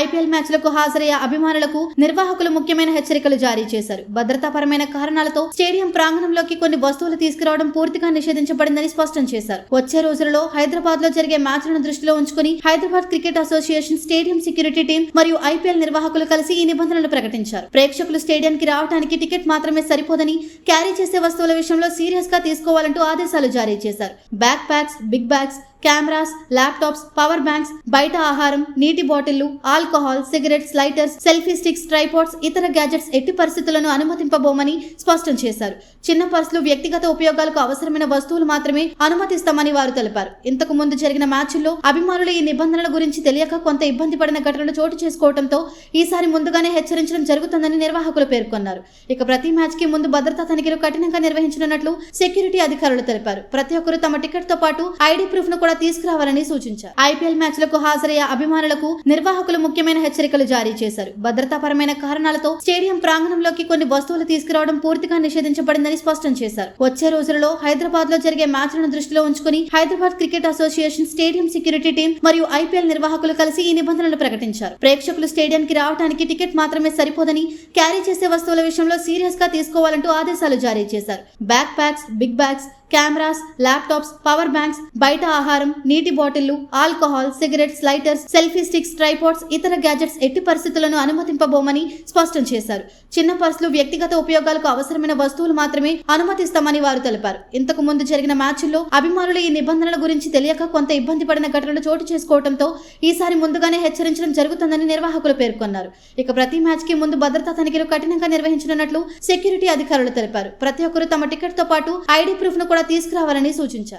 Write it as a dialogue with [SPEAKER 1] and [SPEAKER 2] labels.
[SPEAKER 1] IPL మ్యాచ్లకు హాజరయ్యే అభిమానులకు నిర్వాహకులు ముఖ్యమైన హెచ్చరికలు జారీ చేశారు. భద్రతాపరమైన కారణాలతో స్టేడియం ప్రాంగణంలోకి కొన్ని వస్తువులు తీసుకురావడం పూర్తిగా నిషేధించబడిందని స్పష్టం చేశారు. వచ్చే రోజులలో హైదరాబాద్లో జరిగే మ్యాచ్లను దృష్టిలో ఉంచుకుని Hyderabad cricket association stadium security team మరియు ఐపీఎల్ నిర్వాహకులు కలిసి ఈ నిబంధనలు ప్రకటించారు. ప్రేక్షకులు స్టేడియంకి రావడానికి టికెట్ మాత్రమే సరిపోదని క్యారీ చేసే వస్తువుల విషయంలో సీరియస్గా తీసుకోవాలంటూ ఆదేశాలు జారీ చేశారు. Backpacks big bags cameras laptops power banks బయట ఆహారం నీటి బాటిళ్ళు alcohol cigarettes lighters selfie sticks tripods ఇతర గ్యాజెట్స్ ఎట్టి పరిస్థితులను అనుమతింపబోమని స్పష్టం చేశారు. చిన్న పర్సులు వ్యక్తిగత ఉపయోగాలకు అవసరమైన వస్తువులు మాత్రమే అనుమతిస్తామని వారు తెలిపారు. ఇంతకు ముందు జరిగిన మ్యాచ్ల్లో అభిమానులు ఈ నిబంధనల గురించి తెలియక కొంత ఇబ్బంది పడిన ఘటనలు చోటు చేసుకోవడంతో ఈసారి ముందుగానే హెచ్చరించడం జరుగుతుందని నిర్వాహకులు పేర్కొన్నారు. ఇక ప్రతి మ్యాచ్కి ముందు భద్రతా తనిఖీలు కఠినంగా నిర్వహించనున్నట్లు సెక్యూరిటీ అధికారులు తెలిపారు. ప్రతి ఒక్కరూ తమ టికెట్తో పాటు ఐడి ప్రూఫ్ను కూడా తీసుకురావాలని సూచించారు. ఐపీఎల్ మ్యాచ్లకు హాజరయ్యే అభిమానులకు నిర్వాహకులు ముఖ్యమైన హెచ్చరికలు జారీ చేశారు. భద్రతాపరమైన కారణాలతో స్టేడియం ప్రాంగణంలోకి కొన్ని వస్తువులు తీసుకురావడం పూర్తిగా నిషేధించబడిందని స్పష్టం చేశారు. వచ్చే రోజులలో హైదరాబాద్లో జరిగే మ్యాచ్లను దృష్టిలో ఉంచుకుని Hyderabad cricket association stadium security team మరియు ఐపీఎల్ నిర్వాహకులు కలిసి ఈ నిబంధనలు ప్రకటించారు. ప్రేక్షకులు స్టేడియంకి రావడానికి టికెట్ మాత్రమే సరిపోదని క్యారీ చేసే వస్తువుల విషయంలో సీరియస్గా తీసుకోవాలంటూ ఆదేశాలు జారీ చేశారు. Backpacks big bags cameras laptops power banks బయట ఆహారం నీటి బాటిళ్ళు alcohol cigarettes lighters selfie sticks tripods ఇతర గ్యాజెట్స్ ఎట్టి పరిస్థితులను అనుమతింపబోమని స్పష్టం చేశారు. చిన్న పర్సులు వ్యక్తిగత ఉపయోగాలకు అవసరమైన వస్తువులు మాత్రమే అనుమతిస్తామని వారు తెలిపారు. ఇంతకు ముందు జరిగిన మ్యాచ్ల్లో అభిమానులు ఈ నిబంధనల గురించి తెలియక కొంత ఇబ్బంది పడిన ఘటనలు చోటు చేసుకోవడంతో ఈసారి ముందుగానే హెచ్చరించడం జరుగుతుందని నిర్వాహకులు పేర్కొన్నారు. ఇక ప్రతి మ్యాచ్కి ముందు భద్రతా తనిఖీలు కఠినంగా నిర్వహించనున్నట్లు సెక్యూరిటీ అధికారులు తెలిపారు. ప్రతి ఒక్కరూ తమ టికెట్తో పాటు ఐడి ప్రూఫ్ను కూడా తీసుకురావాలని సూచించారు.